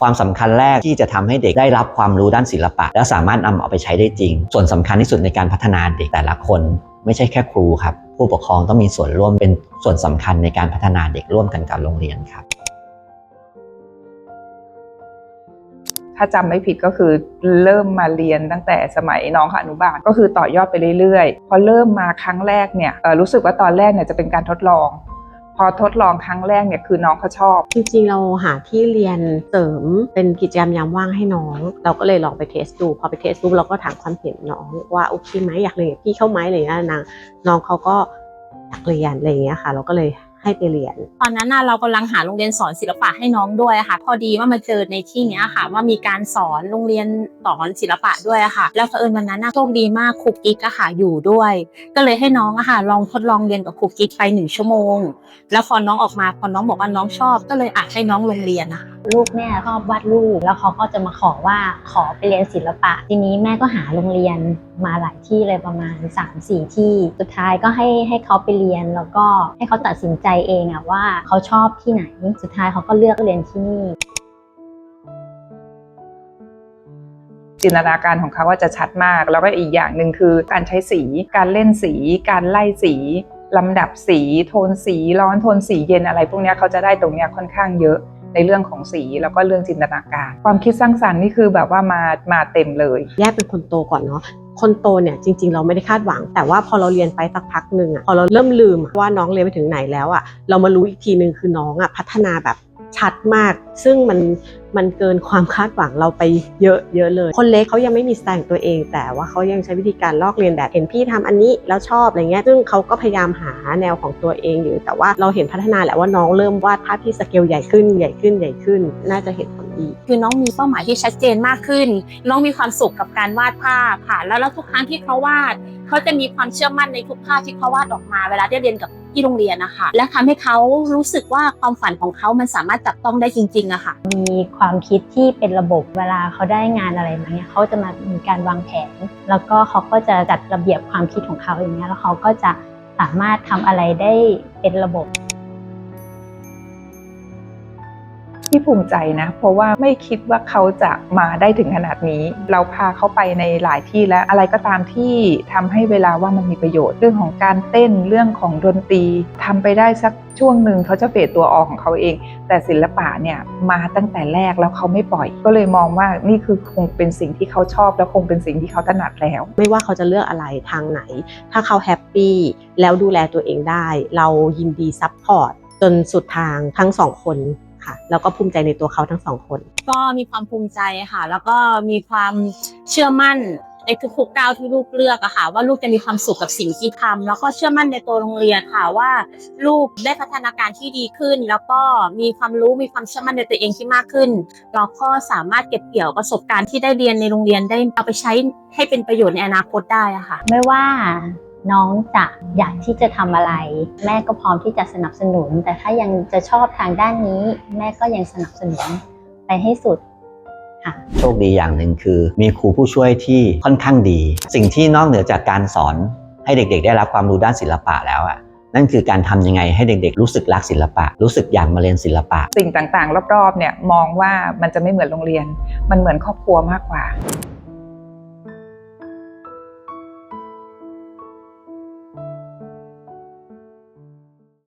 ความสำคัญแรกที่จะทำให้เด็กได้รับความรู้ด้านศิลปะ และสามารถนำเอาไปใช้ได้จริง ส่วนสำคัญที่สุดในการพัฒนาเด็กแต่ละคน ไม่ใช่แค่ครูครับ ผู้ปกครองต้องมีส่วนร่วมเป็นส่วนสำคัญในการพัฒนาเด็กร่วมกันกับโรงเรียนครับ ถ้าจำไม่ผิดก็คือเริ่มมาเรียนตั้งแต่สมัยน้องอนุบาลก็คือต่อยอดไปเรื่อยๆ พอเริ่มมาครั้งแรกเนี่ยรู้สึกว่าตอนแรกเนี่ยจะเป็นการทดลอง พอทดลองครั้งแรกเนี่ยคือน้องเขาชอบ จริงๆ เราหาที่เรียนเสริมเป็นกิจกรรมยามว่างให้น้อง เราก็เลยลองไปเทสดู พอไปเทสดูเราก็ถามความเห็นน้องว่าโอเคไหมอยากเรียนกับพี่เข้าไหมอะไรอย่างเงี้ยนางน้องเขาก็อยากเรียนอะไรอย่างเงี้ยค่ะ เราก็เลย ให้ไปเรียน ตอนนั้นเรากำลังหาโรงเรียนสอนศิลปะให้น้องด้วยค่ะ พอดีว่ามาเจอในที่นี้ค่ะ ว่ามีการสอนโรงเรียนสอนศิลปะด้วยค่ะ แล้วเผอิญวันนั้นโชคดีมากครูกิ๊กอะค่ะอยู่ด้วย ก็เลยให้น้องอะค่ะลองทดลองเรียนกับครูกิ๊กไปหนึ่งชั่วโมง แล้วพอน้องออกมาพอน้องบอกว่าน้องชอบ ก็เลยอาจให้น้องลงเรียนนะคะ ลูกแม่ชอบวาดรูปแล้วเขาก็จะมาขอว่าขอไปเรียนศิลปะ ทีนี้แม่ก็หาโรงเรียนมาหลายที่เลยประมาณ 3-4 ที่สุดท้ายก็ให้ให้เขาไปเรียนแล้วก็ให้เขาตัดสินใจเองอะว่าเขาชอบที่ไหน สุดท้ายเขาก็เลือกเรียนที่นี่จินตนาการของเขาว่าจะชัดมาก แล้วก็อีกอย่างหนึ่งคือการใช้สี การเล่นสี การไล่สีลำดับสี โทนสีร้อนโทนสีเย็นอะไร พวกนี้เขาจะได้ตรงเนี้ยค่อนข้างเยอะ ในเรื่องของสีแล้วก็เรื่องจินตนาการ ความคิดสร้างสรรค์นี่คือแบบว่ามามาเต็มเลย แยกเป็นคนโตก่อนเนาะคนโตเนี่ยจริง ๆ เราไม่ได้คาดหวัง แต่ว่าพอเราเรียนไปสักพักหนึ่งอะพอเราเริ่มลืมว่าน้องเรียนไปถึงไหนแล้วอะเรามารู้อีกทีหนึ่งคือน้องอะพัฒนาแบบ ชัดมาก ซึ่งมันมันเกินความคาดหวังเราไปเยอะเยอะเลย คนเล็กเขายังไม่มีสไตล์ของตัวเอง แต่ว่าเขายังใช้วิธีการลอกเรียนแบบเห็นพี่ทำอันนี้แล้วชอบอะไรเงี้ยซึ่งเขาก็พยายามหาแนวของตัวเองอยู่ แต่ว่าเราเห็นพัฒนาแหละว่าน้องเริ่มวาดภาพที่สเกลใหญ่ขึ้นใหญ่ขึ้นใหญ่ขึ้น น่าจะเห็นผลดีคือน้องมีเป้าหมายที่ชัดเจนมากขึ้น น้องมีความสุขกับการวาดภาพค่ะแล้วแล้วทุกครั้งที่เขาวาด เขาจะมีความเชื่อมั่นในทุกภาพที่เขาวาดออกมา เวลาได้เรียนกับ ที่โรงเรียนนะคะและทำให้เขารู้สึกว่าความฝันของเขามันสามารถจับต้องได้จริงๆอะค่ะ มีความคิดที่เป็นระบบเวลาเขาได้งานอะไรมาเนี่ยเขาจะมามีการวางแผน แล้วก็เขาก็จะจัดระเบียบความคิดของเขาอย่างเงี้ยแล้วเขาก็จะสามารถทำอะไรได้เป็นระบบ ที่ภูมิใจนะ เพราะว่าไม่คิดว่าเขาจะมาได้ถึงขนาดนี้ เราพาเขาไปในหลายที่แล้วอะไรก็ตามที่ทำให้เวลาว่ามันมีประโยชน์เรื่องของการเต้นเรื่องของดนตรีทำไปได้สักช่วงหนึ่งเขาจะเฟดตัวออกของเขาเอง แต่ศิลปะเนี่ยมาตั้งแต่แรกแล้วเขาไม่ปล่อย ก็เลยมองว่านี่คือคงเป็นสิ่งที่เขาชอบและคงเป็นสิ่งที่เขาถนัดแล้ว ไม่ว่าเขาจะเลือกอะไรทางไหน ถ้าเขาแฮปปี้แล้วดูแลตัวเองได้ เรายินดีซัพพอร์ตจนสุดทางทั้งสองคน ค่ะ แล้วก็ภูมิใจในตัวเขาทั้งสองคน ก็มีความภูมิใจค่ะ แล้วก็มีความเชื่อมั่นในทุกๆก้าวที่ลูกเลือกอะค่ะ ว่าลูกจะมีความสุขกับสิ่งที่ทำแล้วก็เชื่อมั่นในตัวโรงเรียนค่ะว่า ลูกได้พัฒนาการที่ดีขึ้น แล้วก็มีความรู้มีความเชื่อมั่นในตัวเองที่มากขึ้นเราก็สามารถเก็บเกี่ยวประสบการณ์ที่ได้เรียนในโรงเรียนได้เอาไปใช้ให้เป็นประโยชน์ในอนาคตได้อะค่ะ ไม่ว่า น้องจะอยากที่จะทำอะไร แม่ก็พร้อมที่จะสนับสนุน แต่ถ้ายังจะชอบทางด้านนี้ แม่ก็ยังสนับสนุนไปให้สุดค่ะโชคดีอย่างหนึ่งคือ มีครูผู้ช่วยที่ค่อนข้างดี สิ่งที่นอกเหนือจากการสอนให้เด็ก ๆ ได้รับความรู้ด้านศิลปะแล้วอะนั่นคือการทำยังไงให้เด็ก ๆ รู้สึกรักศิลปะ รู้สึกอยากมาเรียนศิลปะ สิ่งต่างๆ รอบๆเนี่ยมองว่ามันจะไม่เหมือนโรงเรียน มันเหมือนครอบครัวมากกว่า